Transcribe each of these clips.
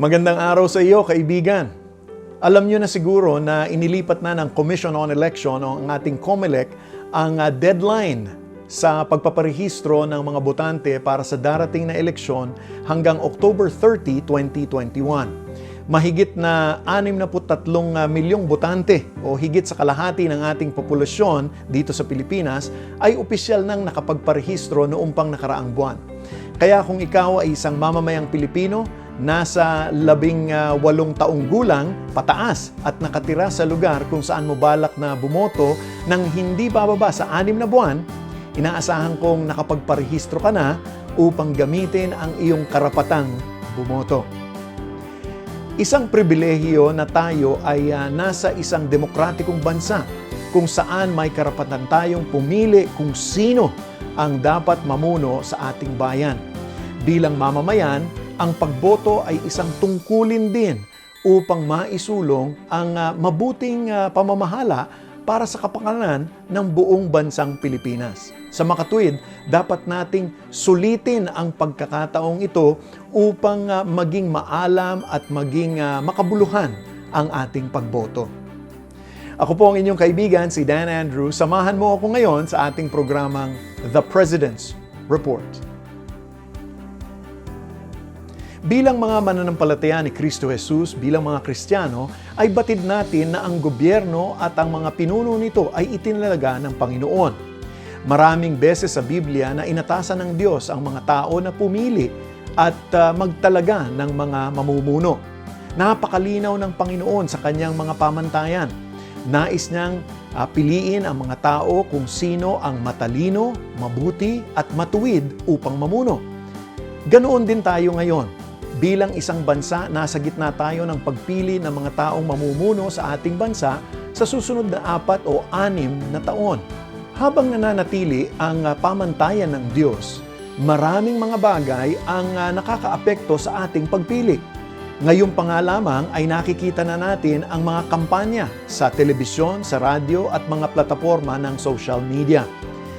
Magandang araw sa iyo, kaibigan. Alam niyo na siguro na inilipat na ng Commission on Election o ang ating COMELEC ang uh, deadline sa pagpaparehistro ng mga botante para sa darating na eleksyon hanggang October 30, 2021. Mahigit na 63 uh, milyong botante o higit sa kalahati ng ating populasyon dito sa Pilipinas ay opisyal nang nakapagparehistro noong pang nakaraang buwan. Kaya kung ikaw ay isang mamamayang Pilipino nasa labing uh, walong taong gulang pataas at nakatira sa lugar kung saan mo balak na bumoto nang hindi bababa sa anim na buwan, inaasahan kong nakapagparehistro ka na upang gamitin ang iyong karapatang bumoto. Isang pribilehiyo na tayo ay uh, nasa isang demokratikong bansa kung saan may karapatan tayong pumili kung sino ang dapat mamuno sa ating bayan. Bilang mamamayan, ang pagboto ay isang tungkulin din upang maisulong ang uh, mabuting uh, pamamahala para sa kapakanan ng buong bansang Pilipinas. Sa makatuwid, dapat nating sulitin ang pagkakataong ito upang uh, maging maalam at maging uh, makabuluhan ang ating pagboto. Ako po ang inyong kaibigan, si Dan Andrew. Samahan mo ako ngayon sa ating programang The President's Report. Bilang mga mananampalataya ni Kristo Jesus, bilang mga Kristiyano, ay batid natin na ang gobyerno at ang mga pinuno nito ay itinalaga ng Panginoon. Maraming beses sa Biblia na inatasan ng Diyos ang mga tao na pumili at uh, magtalaga ng mga mamumuno. Napakalinaw ng Panginoon sa kanyang mga pamantayan. Nais niyang uh, piliin ang mga tao kung sino ang matalino, mabuti at matuwid upang mamuno. Ganoon din tayo ngayon Bilang isang bansa, nasa gitna tayo ng pagpili ng mga taong mamumuno sa ating bansa sa susunod na apat o anim na taon. Habang nananatili ang ah, pamantayan ng Diyos, maraming mga bagay ang ah, nakakaapekto sa ating pagpili. Ngayon pa nga lamang ay nakikita na natin ang mga kampanya sa telebisyon, sa radyo at mga plataforma ng social media.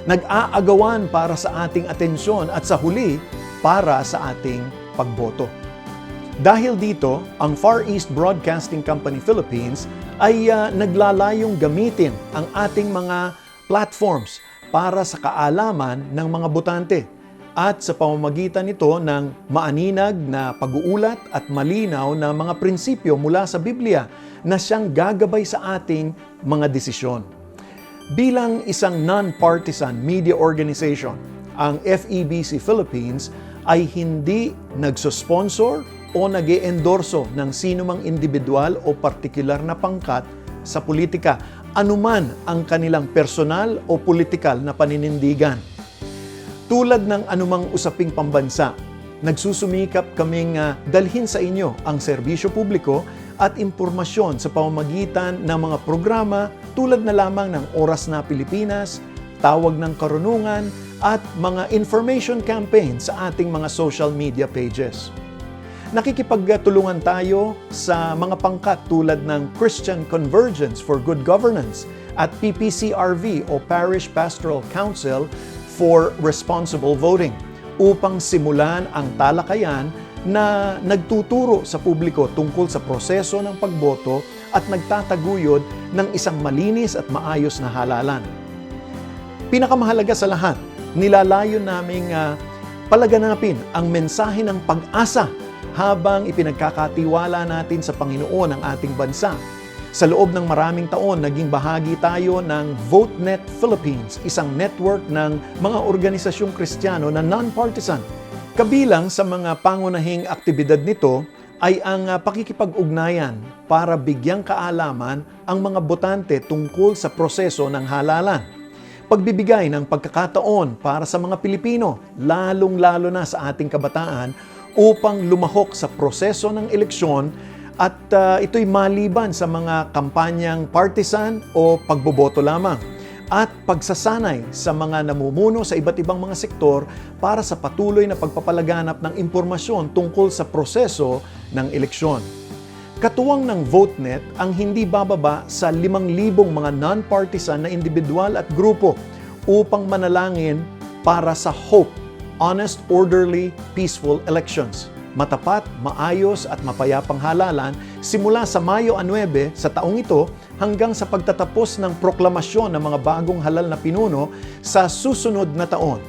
Nag-aagawan para sa ating atensyon at sa huli para sa ating pagboto. Dahil dito, ang Far East Broadcasting Company Philippines ay uh, naglalayong gamitin ang ating mga platforms para sa kaalaman ng mga botante at sa pamamagitan nito ng maaninag na pag-uulat at malinaw na mga prinsipyo mula sa Biblia na siyang gagabay sa ating mga desisyon. Bilang isang non-partisan media organization, ang FEBC Philippines ay hindi nagsosponsor o nag endorso ng sino mang individual o partikular na pangkat sa politika, anuman ang kanilang personal o politikal na paninindigan. Tulad ng anumang usaping pambansa, nagsusumikap kaming uh, dalhin sa inyo ang serbisyo publiko at impormasyon sa pamamagitan ng mga programa tulad na lamang ng Oras na Pilipinas, Tawag ng Karunungan, at mga information campaign sa ating mga social media pages. Nakikipagtulungan tayo sa mga pangkat tulad ng Christian Convergence for Good Governance at PPCRV o Parish Pastoral Council for Responsible Voting upang simulan ang talakayan na nagtuturo sa publiko tungkol sa proseso ng pagboto at nagtataguyod ng isang malinis at maayos na halalan. Pinakamahalaga sa lahat, nilalayo naming uh, palaganapin ang mensahe ng pag-asa habang ipinagkakatiwala natin sa Panginoon ang ating bansa. Sa loob ng maraming taon, naging bahagi tayo ng VoteNet Philippines, isang network ng mga organisasyong kristyano na non-partisan. Kabilang sa mga pangunahing aktibidad nito ay ang ah, pakikipag-ugnayan para bigyang kaalaman ang mga botante tungkol sa proseso ng halalan pagbibigay ng pagkakataon para sa mga Pilipino, lalong-lalo na sa ating kabataan, upang lumahok sa proseso ng eleksyon at ah, ito'y maliban sa mga kampanyang partisan o pagboboto lamang at pagsasanay sa mga namumuno sa iba't ibang mga sektor para sa patuloy na pagpapalaganap ng impormasyon tungkol sa proseso ng eleksyon. Katuwang ng VoteNet ang hindi bababa sa 5,000 mga non-partisan na individual at grupo upang manalangin para sa hope, honest, orderly, peaceful elections. Matapat, maayos at mapayapang halalan simula sa Mayo 9 sa taong ito hanggang sa pagtatapos ng proklamasyon ng mga bagong halal na pinuno sa susunod na taon.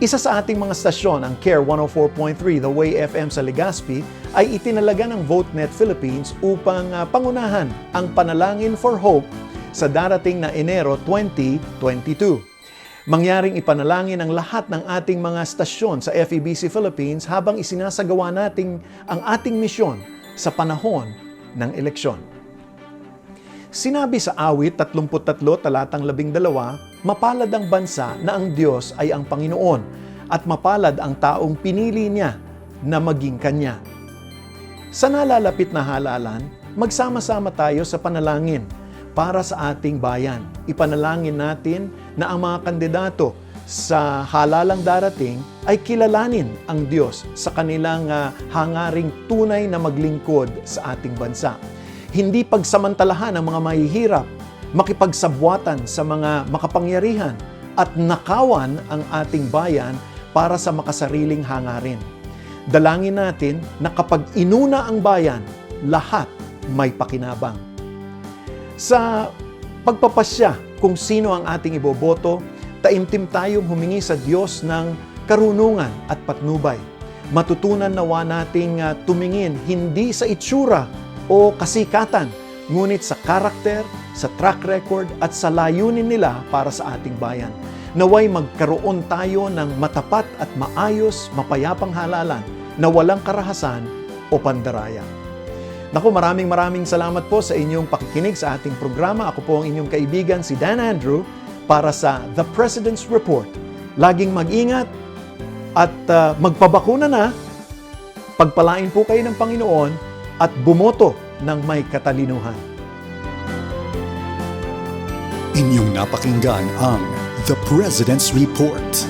Isa sa ating mga stasyon, ang CARE 104.3 The Way FM sa Legazpi, ay itinalaga ng VoteNet Philippines upang ah, pangunahan ang panalangin for hope sa darating na Enero 2022. Mangyaring ipanalangin ang lahat ng ating mga stasyon sa FEBC Philippines habang isinasagawa nating ang ating misyon sa panahon ng eleksyon. Sinabi sa awit 33 talatang 12, mapalad ang bansa na ang Diyos ay ang Panginoon at mapalad ang taong pinili niya na maging kanya. Sa nalalapit na halalan, magsama-sama tayo sa panalangin para sa ating bayan. Ipanalangin natin na ang mga kandidato sa halalang darating ay kilalanin ang Diyos sa kanilang ah, hangaring tunay na maglingkod sa ating bansa. Hindi pagsamantalahan ang mga mahihirap, makipagsabwatan sa mga makapangyarihan at nakawan ang ating bayan para sa makasariling hangarin. Dalangin natin na kapag inuna ang bayan, lahat may pakinabang. Sa pagpapasya kung sino ang ating iboboto, taimtim tayong humingi sa Diyos ng karunungan at patnubay. Matutunan nawa nating ah, tumingin hindi sa itsura o kasikatan, ngunit sa karakter, sa track record at sa layunin nila para sa ating bayan. Naway magkaroon tayo ng matapat at maayos, mapayapang halalan na walang karahasan o pandaraya. Naku, maraming maraming salamat po sa inyong pakikinig sa ating programa. Ako po ang inyong kaibigan si Dan Andrew para sa The President's Report. Laging mag-ingat at ah, magpabakuna na. Pagpalain po kayo ng Panginoon at bumoto ng may katalinuhan. Inyong napakinggan ang The President's Report.